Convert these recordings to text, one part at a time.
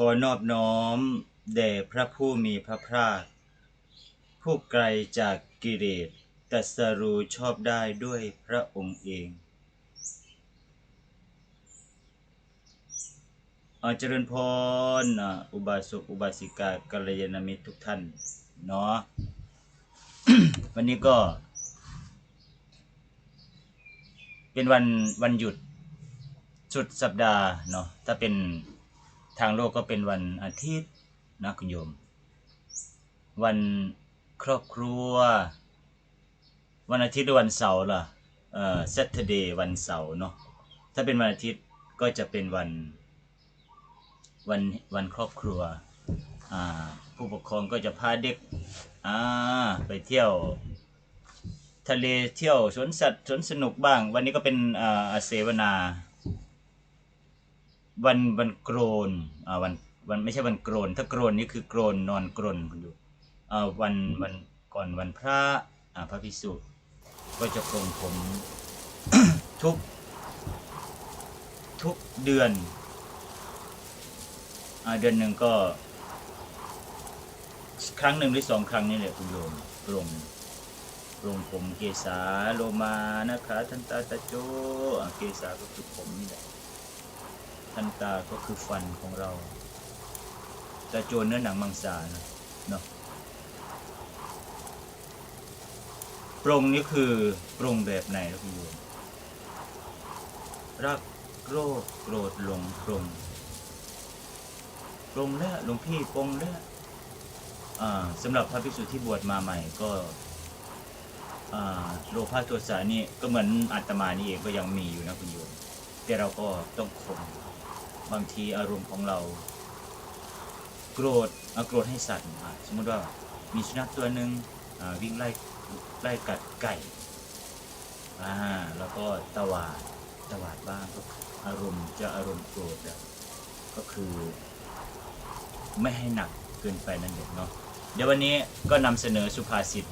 ขอนอบน้อม แด่พระผู้มีพระภาค ผู้ไกลจากกิเลสตัสรู้ชอบได้ด้วยพระองค์เองอาเจริญพรอุบาสกอุบาสิกากัลยาณมิตรทุกท่านเนาะวันนี้ก็ เป็นวันวันหยุดสุดสัปดาห์เนาะถ้าเป็น ทางโลกก็เป็นวันอาทิตย์นะคุณโยม วันครอบครัว วันอาทิตย์หรือวันเสาร์ล่ะเอ่อ Saturday วันเสาร์เนาะถ้าเป็นวันอาทิตย์ก็จะเป็นวันวันวันครอบครัวอ่าผู้ปกครองก็จะพาเด็กอ่าไปเที่ยว ทะเลเที่ยวสวนสัตว์สวนสนุกบ้าง วันนี้ก็เป็นอ่าเสวนา วันวันโกรนอ่าวันวันไม่ใช่วันโกรน ถ้าโกรนนี่คือโกรนนอนกรนคุณดูอ่าวันวันก่อนวันพระอ่าพระภิกษุก็จะปรงผมทุกทุกเดือนอ่าเดือนหนึ่งก็ ครั้งหนึ่งหรือสองครั้งนี่แหละคุณโยมปรงปรงผมเกษาโลมานะคะทันตาตะโจอ่าเกษาก็คือผมนี่แหละ ทันตาก็คือฟันของเรา แตะโจนเนื้อหนังมังสานะเนาะปรงนี่คือปรงแบบไหนนะคุณโยมรักโรคโกรธหลงปรงปรงแล้วหลวงพี่ปรงแล้วอ่าสำหรับพระภิกษุที่บวชมาใหม่ก็โลภะโทสะนี่ก็เหมือนอาตมานี่เองก็ยังมีอยู่นะคุณโยมแต่เราก็ต้องคง บางทีอารมณ์ของเรา โกรธเอาโกรธให้สัตว์สมมติว่ามีสุนัขตัวหนึ่งวิ่งไล่ไล่กัดไก่อ่าแล้วก็ตวาดตวาดบ้างก็อารมณ์จะอารมณ์โกรธก็คือ ไม่ให้หนักเกินไปนั่นเองเนาะเดี๋ยววันนี้ก็นำเสนอสุภาษิต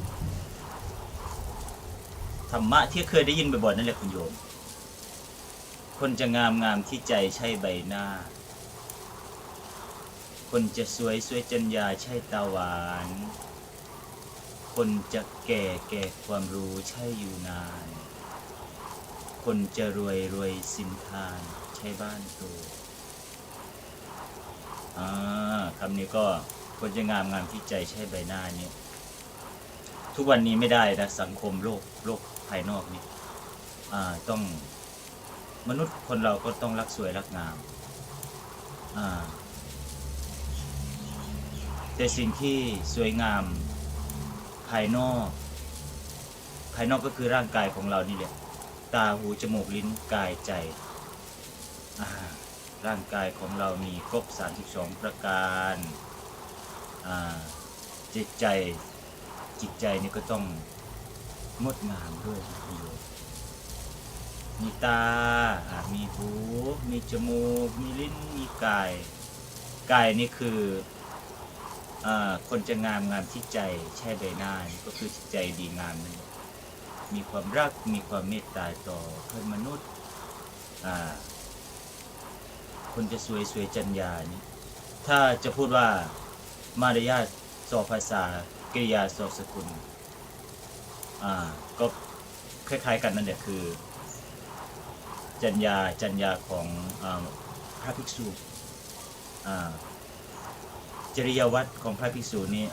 ธรรมะที่เคยได้ยินบ่อยๆนั่นแหละคุณโยม คนจะงามงามที่ใจใช่ใบหน้า คนจะสวยสวยจัญญาใช่ตาหวาน คนจะแก่แก่ความรู้ใช่อยู่นาน คนจะรวยรวยสินทานใช่บ้านโตอ่าคำนี้ก็คนจะงามงามที่ใจใช่ใบหน้านี้ทุกวันนี้ไม่ได้นะสังคมโลกโลกภายนอกนี่อ่าต้อง มนุษย์คนเราก็ต้องรักสวยรักงามแต่สิ่งที่สวยงามภายนอก ภายนอกก็คือร่างกายของเรานี่แหละ ตาหูจมูกลิ้นกายใจ ร่างกายของเรามีครบ 32 ประการจิตใจจิตใจนี่ก็ต้องงดงามด้วยนะคุณโยม มีตาอะมีหู มีจมูก มีลิ้น มีกาย กายนี่คืออคนจะงามงามที่ใจใช่ใบหน้านี่ก็คือจิตใจดีงามนั่นเองมีความรัก มีความเมตตาต่อเพื่อนมนุษย์ คนจะสวยสวยจัญญานี่ถ้าจะพูดว่ามารยาทสอบภาษากริยาสอสกุล อ่า ก็คล้ายๆกันนั่นแหละคือ จัญญาจัญญาของอพระภิกษุจริยวัตรของพระภิกษุนี่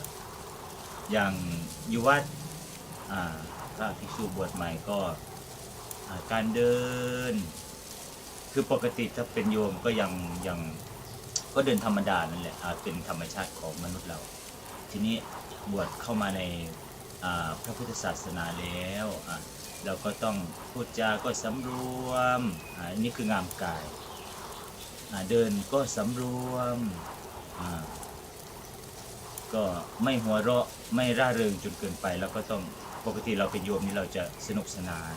อย่างอยู่วัดพระภิกษุบวชใหม่ก็การเดิน คือปกติถ้าเป็นโยมก็ยังยังก็เดินธรรมดานั่นแหละเป็นธรรมชาติของมนุษย์เรา ทีนี้บวชเข้ามาในพระพุทธศาสนาแล้ว เราก็ต้องพูดจาก็สำรวมอ่าอันนี้คืองามกายอ่าเดินก็สำรวมอ่าก็ไม่หัวเราะไม่ร่าเริงจนเกินไป แล้วก็ต้องปกติเราเป็นโยมนี่เราจะสนุกสนาน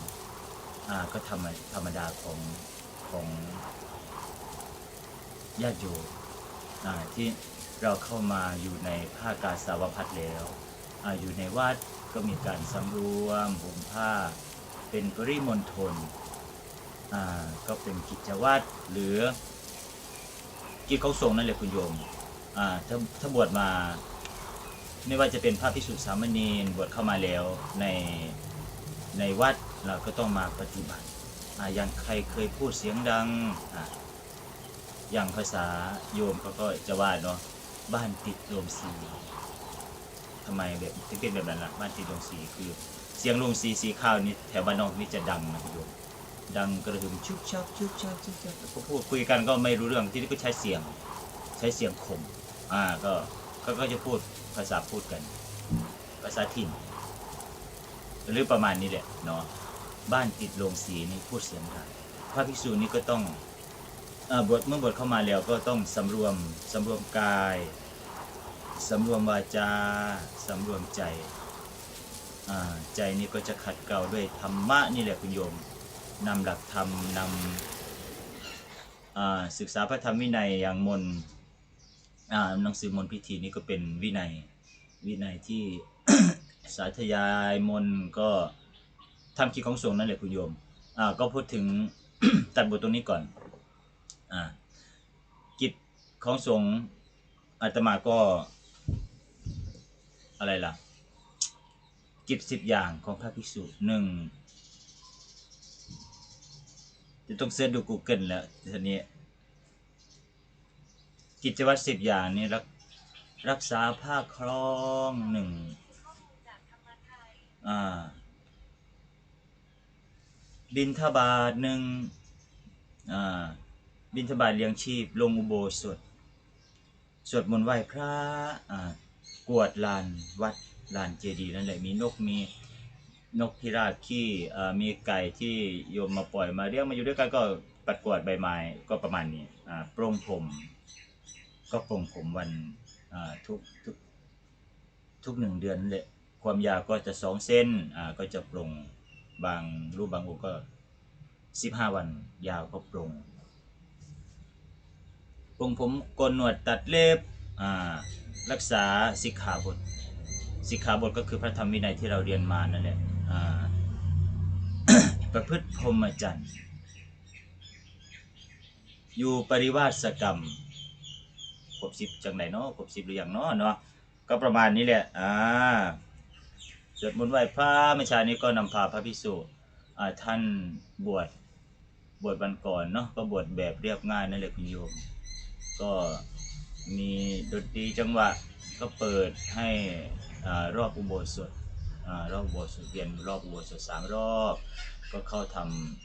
อ่าก็ธรรมธรรมดาของของญาติโยมอ่าที่เราเข้ามาอยู่ในภาคกาสาวพัดแล้วอาอยู่ในวัดก็มีการสำรวมห่มผ้า เป็นปริมณฑลก็เป็นกิจวัตรหรือ กิจของสงฆ์นั่นแหละคุณโยมถ้าถ้าบวชมา ไม่ว่าจะเป็นพระภิกษุสามเณรบวชเข้ามาแล้วในในวัดเราก็ต้องมาปฏิบัติออย่างใครเคยพูดเสียงดังออย่างภาษาโยมเขาก็จะว่าเนาะบ้านติดโรงสีทำไมแบบถึงเป็นแบบนั้นล่ะบ้านติดโรงสีคือ เสียงโรงสีสีข้าวนี่แถวบ้านนอกนี่จะดังนะคุณโยมดังกระหึ่มชุบชับชุบชับชุบชับก็พูดคุยกันก็ไม่รู้เรื่องที่นี่ก็ใช้เสียง ใช้เสียงข่มอ่าก็ก็ก็จะพูดภาษาพูดกัน ภาษาถิ่น หรือประมาณนี้แหละเนาะบ้านติดโรงสีนี่พูดเสียงดังพระภิกษุนี่ก็ต้องเออบวชเมื่อบวชเข้ามาแล้วก็ต้องสำรวมสำรวมกายสำรวมวาจาสำรวมใจ ใจนี่ก็จะขัดเกลาด้วยธรรมะนี่แหละคุณโยมนำหลักธรรมนำศึกษาพระธรรมวินัยอย่างมนหนังสือมนพิธีนี่ก็เป็นวินัยวินัยที่สาธยายมนก็ทำกิจของสงฆ์นั่นแหละคุณโยมก็พูดถึงตัดบทตรงนี้ก่อนอกิจของสงฆ์อาตมาก็อะไรล่ะ กิจสิบอย่างของพระภิกษุหนึ่งจะต้องเสิร์ชดู Google แล้วทีนี้ กิจวัตรสิบอย่างนี้รักรักษาผ้าครองหนึ่งบินทบาทหนึ่งบินทบาทเลี้ยงชีพ ลงอุโบสถ สวดมนต์ไหว้พระกวดลานวัด ลานเจดีย์นั่นแหละมีนกมีนกพิราบขี้อ่มีไก่ที่โยมมาปล่อยมาเรียกมาอยู่ด้วยกันก็ปัดกวาดใบไม้ก็ประมาณนี้โปรงผมก็โปรงผมวันทุกทุกทุกหนึ่งเดือนนั่นแหละความยาวก็จะสองเส้นก็จะปรงบางรูปบางองค์ก็สิบห้าวันยาวก็ปรงปรงผมโกนหนวดตัดเล็บรักษาสิกขาบท สิกขาบทก็คือพระธรรมวินัยที่เราเรียนมานั่นแหละประพฤติพรหมจรรย์ อยู่ปริวาสกรรมครบสิบจังไหนเนาะครบสิบหรืออยังเนาะเนาะก็ประมาณนี้แหละอ่าสวดมนต์ไหว้พระเมื่อเช้านี้ก็นำพาพระภิกษุท่านบวชบวชวันก่อนเนาะก็บวชแบบเรียบง่ายนั่นแหละคุณโยม ก็มีดนตรีจังหวะก็เปิดให้ รอบอุโบสถรอบอุโบสถเรียนรอบอุโบสถสามรอบ ก็เข้าท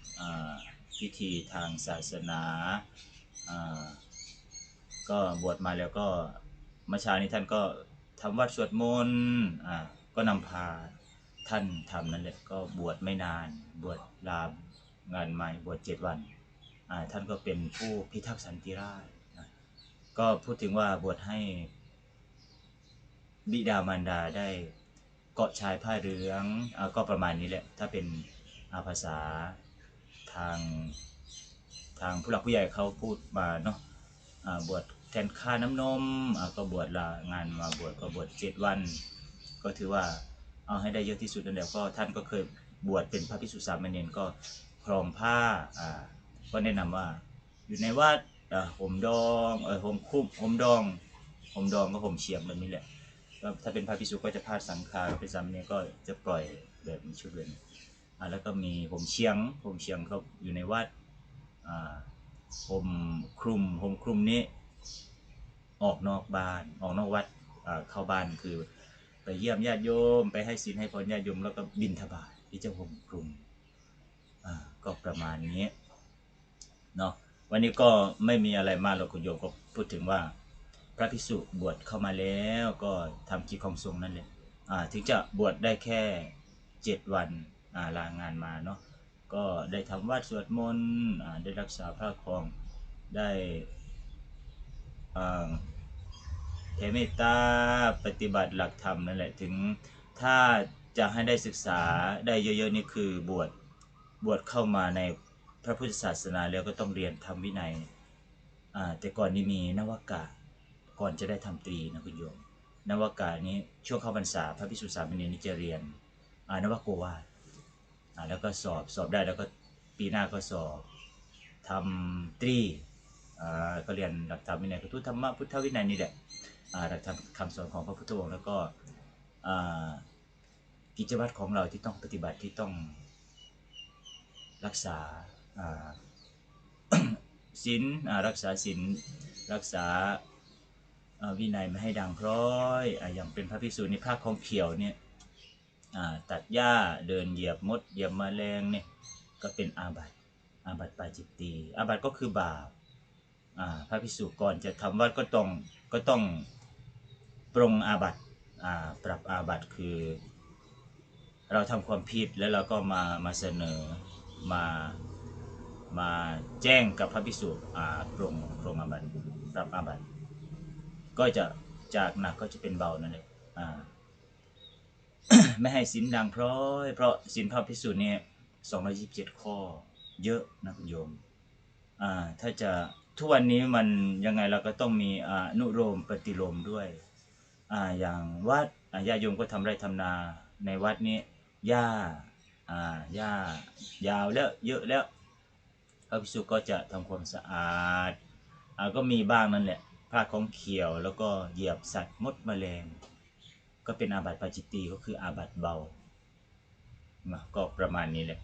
ำพิธีทางศาสนาก็บวชมาแล้วก็เมื่อเช้านี้ท่านก็ทำวัดสวดมนต์ก็นำพาท่านทำนั่นแหละก็บวชไม่นาน บวชลางานใหม่บวชเจ็ดวันท่านก็เป็นผู้พิทักษ์สันติราษฎร์นะก็พูดถึงว่าบวชให้ บิดามารดาได้เกาะชายผ้าเหลืองอก็ประมาณนี้แหละ ถ้าเป็นอาภาษาทางทางผู้หลักผู้ใหญ่เขาพูดมาเนาะบวชแทนค่าน้ำนมก็บวชลางานมาบวชก็บวชเจ็ดวัน ก็ถือว่าเอาให้ได้เยอะที่สุดนั่นแหละก็ท่านก็เคยบวชเป็นพระภิกษุสามเณรก็ครองผ้าก็แนะนำว่าอยู่ในวัดห่มดองเออห่มคุ้มห่มดองห่มดองก็ห่มเฉียงแบบนี้แหละ ก็ถ้าเป็นพระภิกษุก็จะพาดสังฆาเป็นสามเณรก็จะปล่อยแบบมีชุดเลยอ่าแล้วก็มีห่มเชียงห่มเชียงเขาอยู่ในวัดอ่าผมคลุมผมคลุมนี้ออกนอกบ้านออกนอกวัดอ่าเข้าบ้านคือ ไปเยี่ยมญาติโยม ไปให้ศีลให้พรญาติโยมแล้วก็บินทบาทที่จ้าผมคลุมอ่าก็ประมาณนี้เนาะวันนี้ก็ไม่มีอะไรมากหรอกคุณโยมก็พูดถึงว่า พระภิกษุบวชเข้ามาแล้วก็ทำกิจของสงฆ์นั่นแหละอ่าถึงจะบวชได้แค่เจ็ดวันอ่าลางานมาเนาะก็ได้ทำวัดสวดมนต์อ่าได้รักษาพระครองได้อ่าแผ่เมตตาปฏิบัติหลักธรรมนั่นแหละถึงถ้าจะให้ได้ศึกษาได้เยอะๆนี่คือบวชบวชเข้ามาในพระพุทธศาสนาแล้วก็ต้องเรียนทำวินัยอ่าแต่ก่อนนี่มีนวากะ ก่อนจะได้ทำตรีนะคุณโยมนวากะนี้ช่วงเข้าพรรษาพระภิกษุสามเณรนี่จะเรียนอ่านวโกวาอ่าแล้วก็สอบสอบได้แล้วก็ปีหน้าก็สอบทำตรีอ่าก็เรียนหลักธรรมวินัยพุทธธรรมะพุทธวินัยนี่แหละอ่าหลักธรรมคำสอนของพระพุทธองค์แล้วก็กิจวัตรของเราที่ต้องปฏิบัติที่ต้องรักษาศีลรักษาศีลรักษา วินัยไม่ให้ด่างพร้อยออย่างเป็นพระภิกษุในภาคของเขียวเนี่ยตัดหญ้าเดินเหยียบมดเหยียบแมลงเนี่ยก็เป็นอาบัติอาบัติปาจิตตีอาบัติก็คือบาปพระภิกษุก่อนจะทำวัดก็ต้องก็ต้องปรงอาบัติปรับอาบัติคือ เราทำความผิดแล้วเราก็มามาเสนอมามาแจ้งกับพระภิกษุอ่าปรงปรงอาบัติปรับอาบัติ ก็จะจากหนักก็จะเป็นเบานั่นแหละอ่าไม่ให้สินดังเพราะเพราะสินพระภิกษุเนี่ย227ข้อ เยอะนะคุณโยม อ่า ถ้าจะทุกวันนี้มันยังไงเราก็ต้องมีอ่านุโลมปฏิโลมด้วย อ่า อย่างวัดญาโยมก็ทำไร่ทำนาในวัดนี้หญ้า อ่าหญ้ายาวแล้วเยอะแล้วพระภิกษุก็จะทำความสะอาด อ่า ก็มีบ้างนั่นแหละ ผ้าของเขียวแล้วก็เหยียบสัตว์มดแมลง ก็เป็นอาบัติปาจิตตีก็คืออาบัติเบาก็ประมาณนี้เลย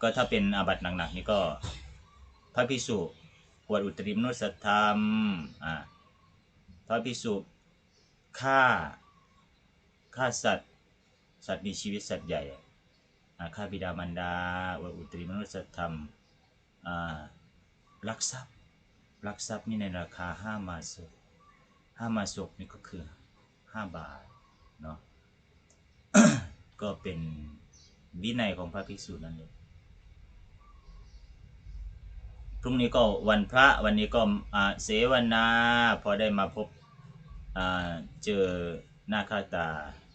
ก็ถ้าเป็นอาบัติหนักๆนี่ก็ พระภิกษุอวดอุตริมนุสธรรมอ่าพระภิกษุฆ่าฆ่าสัตว์ สัตว์มีชีวิตสัตว์ใหญ่อ่าฆ่าบิดามารดาอวดอุตริมนุสธรรมอ่าลักทรัพย์ ลักทรัพย์นี่ในราคาห้ามาศกห้ามาศกนี่ก็คือห้าบาทเนาะก็เป็นวินัยของพระภิกษุนั่นเองพรุ่งนี้ก็วันพระวันนี้ก็เสวนาพอได้มาพบาเจอหน้าค่าตา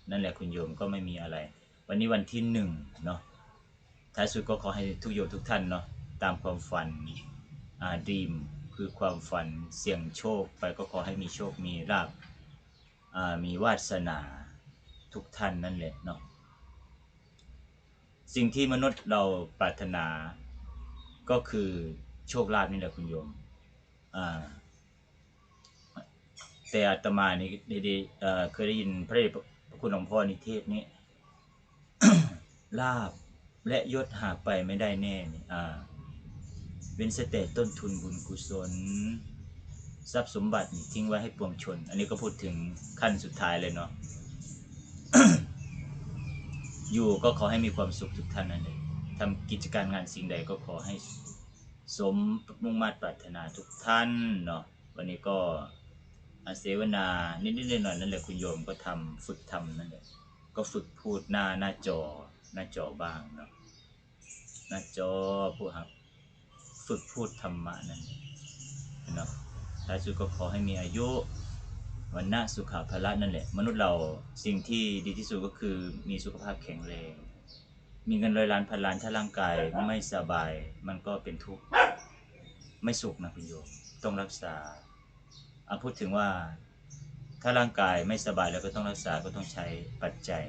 นั่นแหละคุณโยมก็ไม่มีอะไร วันนี้วันที่หนึ่งเนาะท้ายสุดก็ขอให้ทุกโยมทุกท่านเนาะตามความฝันดีม คือความฝันเสี่ยงโชคไปก็ขอให้มีโชคมีลาบอ่ามีวาสนาทุกท่านนั่นแหละเนาะสิ่งที่มนุษย์เราปรารถนา ก็คือโชคลาภนี่แหละคุณโยมอ่าแต่อาตมานี่ได้เอ่อเคยได้ยินพระเดชพระคุณหลวงพ่อนิเทศนี้ลาบและยศหากไปไม่ได้แน่นี่อ่า เป็นสเตตต้นทุนบุญกุศล ทรัพย์สมบัติทิ้งไว้ให้ปวงชน อันนี้ก็พูดถึงขั้นสุดท้ายเลยเนาะอยู่ก็ขอให้มีความสุขทุกท่านนั่นเองทำกิจการงานสิ่งใดก็ขอให้สมมุ่งมา่ปรารถนาทุกท่านเนาะวันนี้ก็อาเสวนานิดๆหน่อยๆนั่นแหละคุณโยมก็ทำฝึกทำนั่นแหละก็ฝึกพูดหน้าหน้าจอหน้าจอบ้างเนาะหน้าจอผู้ครับ ฝึกพูดธรรมะนั่นเองเนาะท้ายสุดก็ขอให้มีอายุวันนะสุขภาละนั่นแหละ มนุษย์เราสิ่งที่ดีที่สุดก็คือมีสุขภาพแข็งแรง มีเงินร้อยล้านพันล้านถ้าร่างกายไม่สบาย มันก็เป็นทุกข์ไม่สุขนะคุณโยมต้องรักษาเอาพูดถึงว่าถ้าร่างกายไม่สบายแล้วก็ต้องรักษาก็ต้องใช้ปัจจัย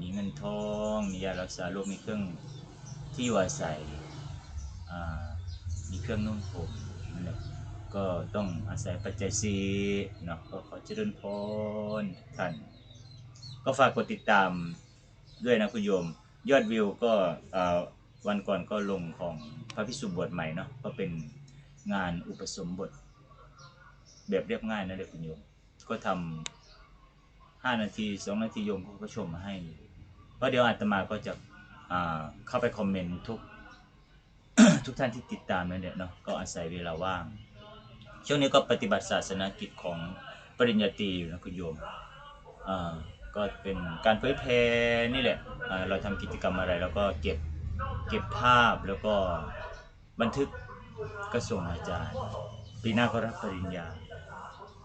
มีเงินทอง มียารักษาโรคมีเครื่องที่อยู่อาศัย มีเครื่องนุ่งห่มนั่นแหละก็ต้องอาศัยปัจจัยสีเนาะก็ขอเจริญพรท่าน ก็ฝากกดติดตามด้วยนะคุณโยม ยอดวิวก็วันก่อนก็ลงของพระพิสุบวชใหม่เนาะก็เป็นงานอุปสมบท แบบเรียบง่ายนะเด็กคุณโยม ก็ทำห้านาทีสองนาทีโยมเขาก็ชมมาให้ก็เดี๋ยวอาตมาก็จะเข้าไปคอมเมนต์ทุก ทุกท่านที่ติดตามนั่นแหละเนาะก็อาศัยเวลาว่าง ช่วงนี้ก็ปฏิบัติศาสนกิจของปริญญาตรีอยู่นะคุณโยมอ่าก็เป็นการเผยแพร่นี่แหละอ่าเราทำกิจกรรมอะไรแล้วก็เก็บเก็บภาพแล้วก็บันทึกก็ส่งอาจารย์ ปีหน้าก็รับปริญญา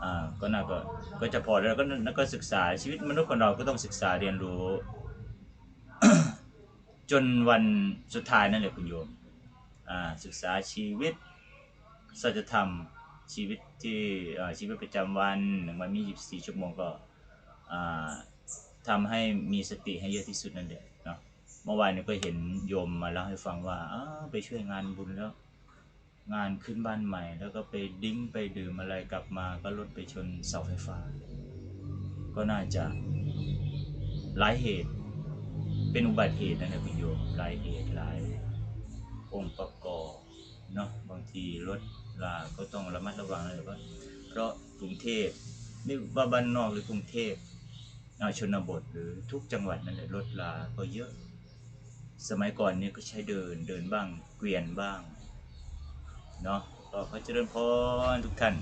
อ่าก็น่าก็ก็จะพอแล้วก็น่าก็ศึกษาชีวิตมนุษย์คนเราก็ต้องศึกษาเรียนรู้ จนวันสุดท้ายนั่นแหละคุณโยม ศึกษาชีวิตสัจธรรมชีวิตที่ชีวิตประจำวันหนึ่งวันมี 24 ชั่วโมงก็ทำให้มีสติให้เยอะที่สุดนั่นแหละเนาะเมื่อวานนี้ก็เห็นโยมมาเล่าให้ฟังว่าอ้าวไปช่วยงานบุญแล้ว งานขึ้นบ้านใหม่ แล้วก็ไปดิ้งไปดื่มอะไรกลับมาก็รถไปชนเสาไฟฟ้า ก็น่าจะหลายเหตุ เป็นอุบัติเหตุนั่นแหละคุณโยมหลายเหตุหลาย องค์ประกอบเนาะบางทีรถลาก็ต้องระมัดระวังเลยว่าเพราะกรุงเทพไม่ว่าบ้านนอกหรือกรุงเทพเอาชนบทหรือทุกจังหวัดนั่นแหละรถลาก็เยอะ สมัยก่อนเนี่ยก็ใช้เดินเดินบ้างเกวียนบ้างเนาะก็ขอเจริญพรทุกท่าน